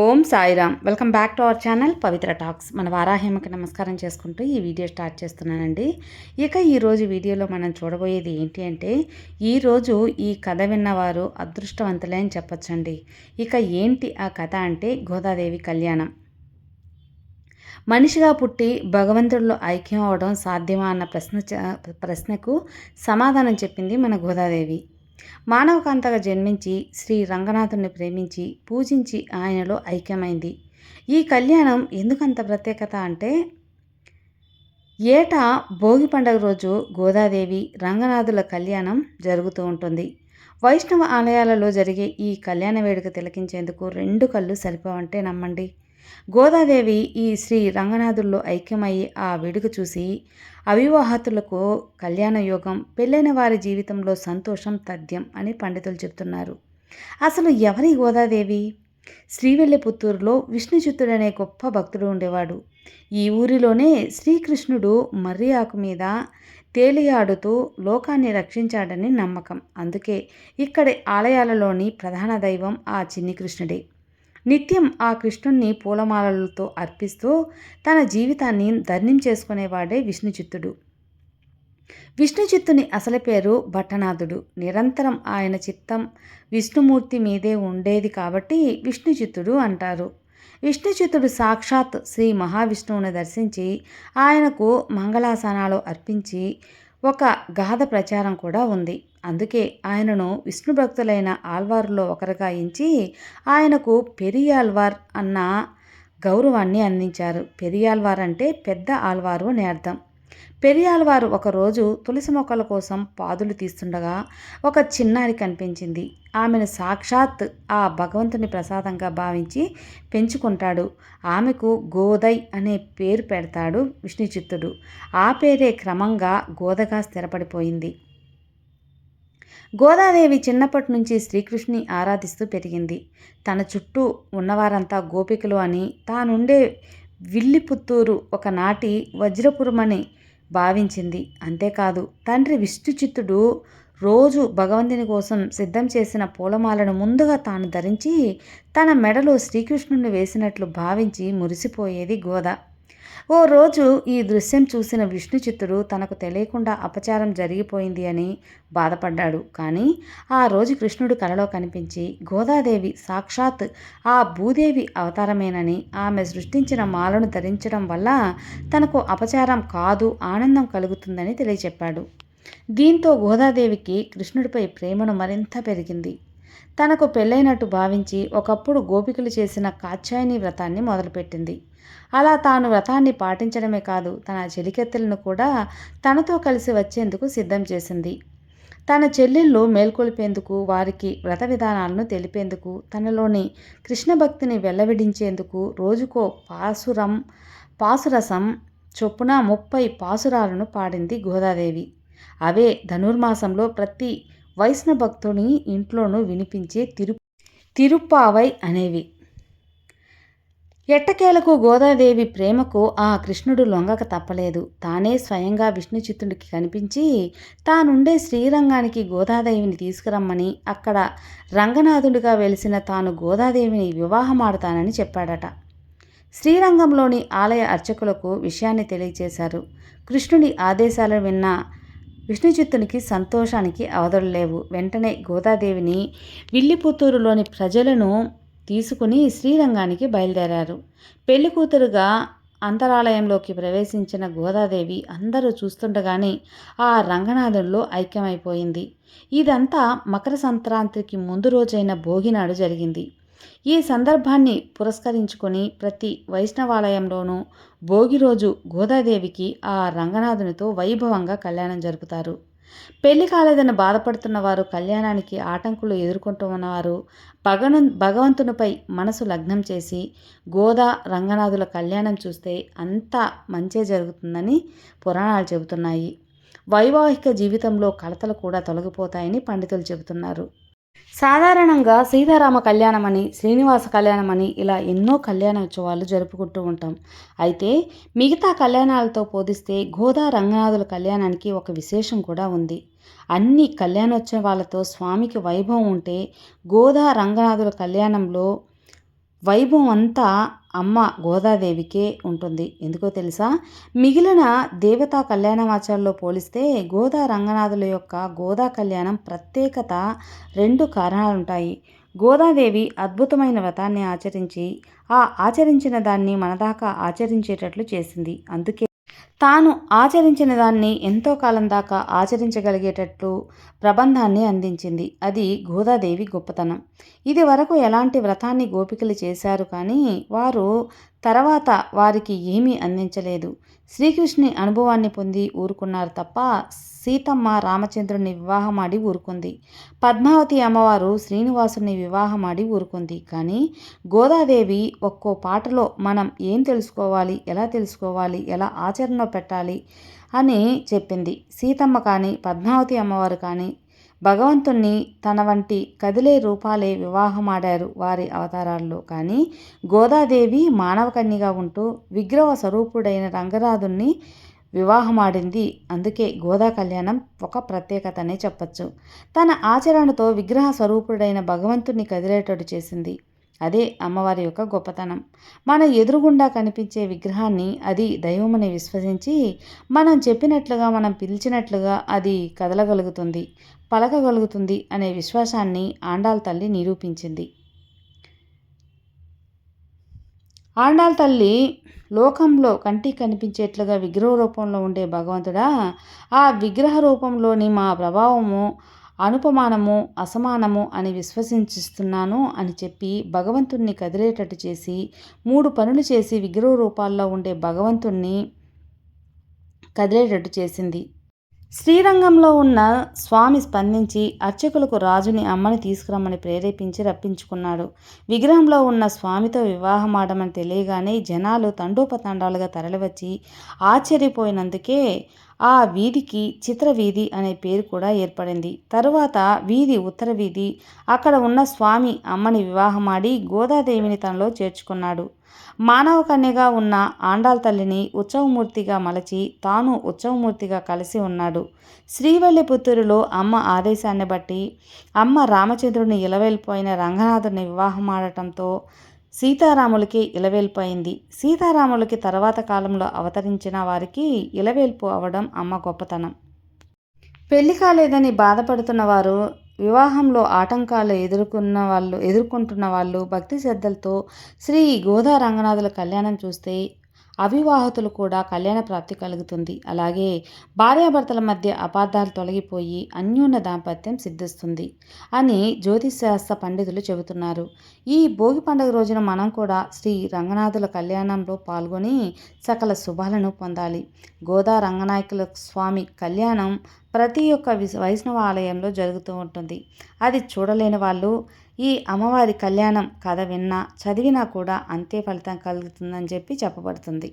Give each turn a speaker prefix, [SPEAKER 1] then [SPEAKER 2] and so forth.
[SPEAKER 1] Om Sairam. Welcome back to our channel Pavitra Talks. మన వారాహేమకి నమస్కారం చేసుకుంటూ ఈ వీడియో స్టార్ట్ చేస్తున్నానండి. ఇక ఈరోజు వీడియోలో మనం చూడబోయేది ఏంటి అంటే ఈరోజు ఈ కథ విన్నవారు అదృష్టవంతులే అని చెప్పొచ్చండి. ఇక ఏంటి ఆ కథ అంటే గోదాదేవి కళ్యాణం. మనిషిగా పుట్టి భగవంతుడిలో ఐక్యం అవడం సాధ్యమా అన్న ప్రశ్న ప్రశ్నకు సమాధానం చెప్పింది మన గోదాదేవి. మానవకాంతగా జన్మించి శ్రీ రంగనాథుని ప్రేమించి పూజించి ఆయనలో ఐక్యమైంది. ఈ కళ్యాణం ఎందుకంత ప్రత్యేకత అంటే ఏటా భోగి పండుగ రోజు గోదాదేవి రంగనాథుల కళ్యాణం జరుగుతూ ఉంటుంది. వైష్ణవ ఆలయాలలో జరిగే ఈ కళ్యాణ వేడుక తిలకించేందుకు రెండు కళ్ళు సరిపోవంటే నమ్మండి. గోదాదేవి ఈ శ్రీ రంగనాథుల్లో ఐక్యమయ్యి ఆ వేడుక చూసి అవివాహతులకు కళ్యాణ యోగం పెళ్ళైన వారి జీవితంలో సంతోషం తథ్యం అని పండితులు చెప్తున్నారు. అసలు ఎవరి గోదాదేవి? శ్రీవెల్లిపుత్తూరులో విష్ణుచిత్తుడనే గొప్ప భక్తుడు ఉండేవాడు. ఈ ఊరిలోనే శ్రీకృష్ణుడు మర్రి ఆకు మీద తేలియాడుతూ లోకాన్ని రక్షించాడని నమ్మకం. అందుకే ఇక్కడి ఆలయాలలోని ప్రధాన దైవం ఆ చిన్ని కృష్ణుడే. నిత్యం ఆ కృష్ణుణ్ణి పూలమాలలతో అర్పిస్తూ తన జీవితాన్ని ధర్ణం చేసుకునేవాడే విష్ణుచిత్తుడు. విష్ణుచిత్తుని అసలు పేరు భట్టనాథుడు. నిరంతరం ఆయన చిత్తం విష్ణుమూర్తి మీదే ఉండేది కాబట్టి విష్ణుచిత్తుడు అంటారు. విష్ణుచిత్తుడు సాక్షాత్ శ్రీ మహావిష్ణువుని దర్శించి ఆయనకు మంగళాసనాలు అర్పించి ఒక గాథ ప్రచారం కూడా ఉంది. అందుకే ఆయనను విష్ణు భక్తులైన ఆల్వారులో ఒకరుగా ఎంచి ఆయనకు పెరియాల్వార్ అన్న గౌరవాన్ని అందించారు. పెరియాల్వార్ అంటే పెద్ద ఆల్వారు అని అర్థం. పెరియాల్వారు ఒకరోజు తులసి మొక్కల కోసం పాదులు తీస్తుండగా ఒక చిన్నారి కనిపించింది. ఆమెను సాక్షాత్ ఆ భగవంతుని ప్రసాదంగా భావించి పెంచుకుంటాడు. ఆమెకు గోదయ్ అనే పేరు పెడతాడు విష్ణుచిత్తుడు. ఆ పేరే క్రమంగా గోదగా స్థిరపడిపోయింది. గోదాదేవి చిన్నప్పటి నుంచి శ్రీకృష్ణుని ఆరాధిస్తూ పెరిగింది. తన చుట్టూ ఉన్నవారంతా గోపికలు అని తానుండే విల్లిపుత్తూరు ఒకనాటి వజ్రపురమని భావించింది. అంతేకాదు తండ్రి విష్ణుచిత్తుడు రోజు భగవంతుని కోసం సిద్ధం చేసిన పూలమాలను ముందుగా తాను ధరించి తన మెడలో శ్రీకృష్ణుని వేసినట్లు భావించి మురిసిపోయేది గోదా. ఓ రోజు ఈ దృశ్యం చూసిన విష్ణుచిత్తుడు తనకు తెలియకుండా అపచారం జరిగిపోయింది అని బాధపడ్డాడు. కానీ ఆ రోజు కృష్ణుడు కలలో కనిపించి గోదాదేవి సాక్షాత్ ఆ భూదేవి అవతారమేనని ఆమె సృష్టించిన మాలను ధరించడం వల్ల తనకు అపచారం కాదు ఆనందం కలుగుతుందని తెలియచెప్పాడు. దీంతో గోదాదేవికి కృష్ణుడిపై ప్రేమను మరింత పెరిగింది. తనకు పెళ్ళైనట్టు భావించి ఒకప్పుడు గోపికలు చేసిన కాత్యాయని వ్రతాన్ని మొదలుపెట్టింది. అలా తాను వ్రతాన్ని పాటించడమే కాదు తన చెలికెత్తెలను కూడా తనతో కలిసి వచ్చేందుకు సిద్ధం చేసింది. తన చెల్లెళ్ళు మేల్కొల్పేందుకు వారికి వ్రత విధానాలను తెలిపేందుకు తనలోని కృష్ణ భక్తిని వెల్లవిడించేందుకు రోజుకో పాసురం పాసురసం చొప్పున ముప్పై పాసురాలను పాడింది గోదాదేవి. అవే ధనుర్మాసంలో ప్రతి వైష్ణవ భక్తుని ఇంట్లోనూ వినిపించే తిరు తిరుప్పావై అనేవి. ఎట్టకేలకు గోదాదేవి ప్రేమకు ఆ కృష్ణుడు లొంగక తప్పలేదు. తానే స్వయంగా విష్ణుచిత్తుడికి కనిపించి తానుండే శ్రీరంగానికి గోదాదేవిని తీసుకురమ్మని అక్కడ రంగనాథుడిగా వెలిసిన తాను గోదాదేవిని వివాహమాడతానని చెప్పాడట. శ్రీరంగంలోని ఆలయ అర్చకులకు విషయాన్ని తెలియచేశారు. కృష్ణుడి ఆదేశాలు విన్న విష్ణుచిత్తునికి సంతోషానికి అవధులు వెంటనే గోదాదేవిని విల్లిపుత్తూరులోని ప్రజలను తీసుకుని శ్రీరంగానికి బయలుదేరారు. పెళ్ళి కూతురుగా అంతరాలయంలోకి ప్రవేశించిన గోదాదేవి అందరూ చూస్తుండగానే ఆ రంగనాథుల్లో ఐక్యమైపోయింది. ఇదంతా మకర సంక్రాంతికి ముందు రోజైన భోగినాడు జరిగింది. ఈ సందర్భాన్ని పురస్కరించుకొని ప్రతి వైష్ణవాలయంలోనూ భోగి రోజు గోదాదేవికి ఆ రంగనాథునితో వైభవంగా కళ్యాణం జరుపుతారు. పెళ్ళి కాలేదని బాధపడుతున్న వారు కళ్యాణానికి ఆటంకులు ఎదుర్కొంటున్నవారు భగను భగవంతునిపై మనసు లగ్నం చేసి గోదా రంగనాథుల కళ్యాణం చూస్తే అంతా మంచే జరుగుతుందని పురాణాలు చెబుతున్నాయి. వైవాహిక జీవితంలో కలతలు కూడా తొలగిపోతాయని పండితులు చెబుతున్నారు. సాధారణంగా సీతారామ కళ్యాణం అని శ్రీనివాస కళ్యాణం అని ఇలా ఎన్నో కళ్యాణోత్సవాలు జరుపుకుంటూ ఉంటాం. అయితే మిగతా కళ్యాణాలతో పోలిస్తే గోదా రంగనాథుల కళ్యాణానికి ఒక విశేషం కూడా ఉంది. అన్ని కళ్యాణోత్సవాలతో స్వామికి వైభవం ఉంటే గోదా రంగనాథుల కళ్యాణంలో వైభవం అంతా అమ్మ గోదాదేవికే ఉంటుంది. ఎందుకో తెలుసా? మిగిలిన దేవతా కళ్యాణమాచాల్లో పోలిస్తే గోదా రంగనాథుల యొక్క గోదా కళ్యాణం ప్రత్యేకత రెండు కారణాలుంటాయి. గోదాదేవి అద్భుతమైన వ్రతాన్ని ఆచరించి ఆ ఆచరించిన దాన్ని మనదాకా ఆచరించేటట్లు చేసింది. అందుకే తాను ఆచరించిన దాన్ని ఎంతో కాలం దాకా ఆచరించగలిగేటట్లు ప్రబంధాన్ని అందించింది. అది గోదాదేవి గొప్పతనం. ఇది వరకు ఎలాంటి వ్రతాన్ని గోపికలు చేశారు కానీ వారు తర్వాత వారికి ఏమీ అందించలేదు. శ్రీకృష్ణుని అనుభవాన్ని పొంది ఊరుకున్నారు తప్ప సీతమ్మ రామచంద్రుని వివాహమాడి ఊరుకుంది. పద్మావతి అమ్మవారు శ్రీనివాసుని వివాహమాడి ఊరుకుంది. కానీ గోదాదేవి ఒక్కో పాటలో మనం ఏం తెలుసుకోవాలి ఎలా తెలుసుకోవాలి ఎలా ఆచరణలో పెట్టాలి అని చెప్పింది. సీతమ్మ కానీ పద్మావతి అమ్మవారు కానీ భగవంతుణ్ణి తన వంటి కదిలే రూపాలే వివాహమాడారు వారి అవతారాల్లో. కానీ గోదాదేవి మానవకన్యగా ఉంటూ విగ్రహ స్వరూపుడైన రంగరాధుణ్ణి వివాహమాడింది. అందుకే గోదా కళ్యాణం ఒక ప్రత్యేకతనే చెప్పచ్చు. తన ఆచరణతో విగ్రహ స్వరూపుడైన భగవంతుని కదిలేటట్టు చేసింది. అదే అమ్మవారి యొక్క గొప్పతనం. మన ఎదురుగుండా కనిపించే విగ్రహాన్ని అది దైవమని విశ్వసించి మనం చెప్పినట్లుగా మనం పిలిచినట్లుగా అది కదలగలుగుతుంది పలకగలుగుతుంది అనే విశ్వాసాన్ని ఆండాల్ తల్లి నిరూపించింది. ఆండాల్ తల్లి లోకంలో కంటికి కనిపించేట్లుగా విగ్రహ రూపంలో ఉండే భగవంతుడా ఆ విగ్రహ రూపంలోని మా ప్రభావము అనుపమానము అసమానము అని విశ్వసించిస్తున్నాను అని చెప్పి భగవంతుణ్ణి కదిలేటట్టు చేసి మూడు పనులు చేసి విగ్రహ రూపాల్లో ఉండే భగవంతుణ్ణి కదిలేటట్టు చేసింది. శ్రీరంగంలో ఉన్న స్వామి స్పందించి అర్చకులకు రాజుని అమ్మని తీసుకురమ్మని ప్రేరేపించి రప్పించుకున్నాడు. విగ్రహంలో ఉన్న స్వామితో వివాహమాడమని తెలియగానే జనాలు తండోపతండాలుగా తరలివచ్చి ఆశ్చర్యపోయినందుకే ఆ వీధికి చిత్ర వీధి అనే పేరు కూడా ఏర్పడింది. తరువాత వీధి ఉత్తర వీధి అక్కడ ఉన్న స్వామి అమ్మని వివాహమాడి గోదాదేవిని తనలో చేర్చుకున్నాడు. మానవ కన్యగా ఉన్న ఆండాల్ తల్లిని ఉత్సవమూర్తిగా మలచి తాను ఉత్సవమూర్తిగా కలిసి ఉన్నాడు. శ్రీవల్లిపుత్తూరులో అమ్మ ఆదేశాన్ని బట్టి అమ్మ రామచంద్రుని ఇలవెళ్ళిపోయిన రంగనాథుని వివాహమాడటంతో సీతారాములకి ఇలవేల్పోయింది. సీతారాములకి తర్వాత కాలంలో అవతరించిన వారికి ఇలవేల్పు అవడం అమ్మ గొప్పతనం. పెళ్ళి కాలేదని బాధపడుతున్న వారు వివాహంలో ఆటంకాలు ఎదుర్కొన్న వాళ్ళు ఎదుర్కొంటున్న వాళ్ళు భక్తి శ్రద్ధలతో శ్రీ గోదా రంగనాథుల కళ్యాణం చూస్తే అవివాహితులు కూడా కళ్యాణ ప్రాప్తి కలుగుతుంది. అలాగే భార్యాభర్తల మధ్య అపార్థాలు తొలగిపోయి అన్యోన్య దాంపత్యం సిద్ధిస్తుంది అని జ్యోతిశాస్త్ర పండితులు చెబుతున్నారు. ఈ భోగి పండుగ రోజున మనం కూడా శ్రీ రంగనాథుల కళ్యాణంలో పాల్గొని సకల శుభాలను పొందాలి. గోదా రంగనాయకుల స్వామి కళ్యాణం ప్రతి ఒక్క వైష్ణవ ఆలయంలో జరుగుతూ ఉంటుంది. అది చూడలేని వాళ్ళు ఈ అమ్మవారి కళ్యాణం కథ విన్నా చదివినా కూడా అంతే ఫలితం కలుగుతుందని చెప్పి చెప్పబడుతుంది.